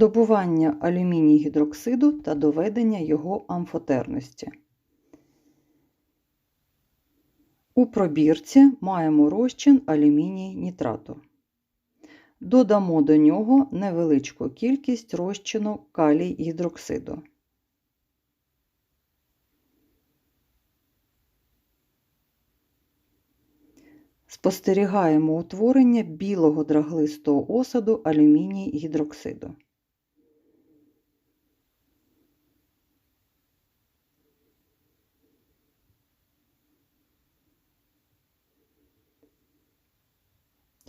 добування алюміній гідроксиду та доведення його амфотерності. У пробірці маємо розчин алюміній нітрату. Додамо до нього невеличку кількість розчину калій гідроксиду. Спостерігаємо утворення білого драглистого осаду алюміній гідроксиду.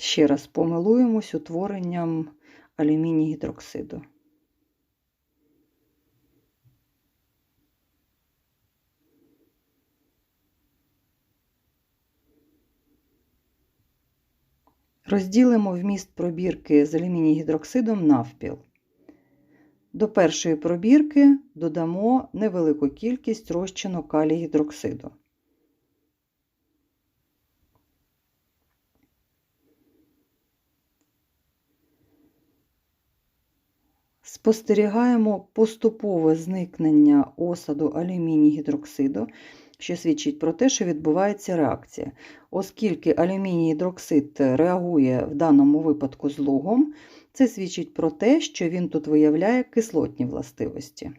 Ще раз помилуємось утворенням алюміній гідроксиду. Розділимо вміст пробірки з алюміній гідроксидом навпіл. До першої пробірки додамо невелику кількість розчину калій гідроксиду. Спостерігаємо поступове зникнення осаду алюміній гідроксиду, що свідчить про те, що відбувається реакція. Оскільки алюміній гідроксид реагує в даному випадку з лугом, це свідчить про те, що він тут виявляє кислотні властивості.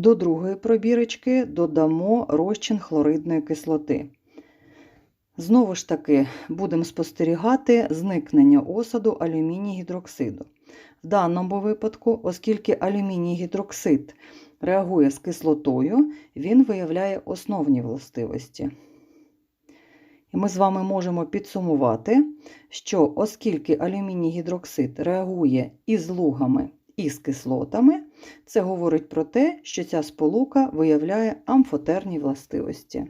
До другої пробірочки додамо розчин хлоридної кислоти. Знову ж таки, будемо спостерігати зникнення осаду алюміній гідроксиду. В даному випадку, оскільки алюміній гідроксид реагує з кислотою, він виявляє основні властивості. І ми з вами можемо підсумувати, що оскільки алюміній гідроксид реагує із лугами і з кислотами, це говорить про те, що ця сполука виявляє амфотерні властивості.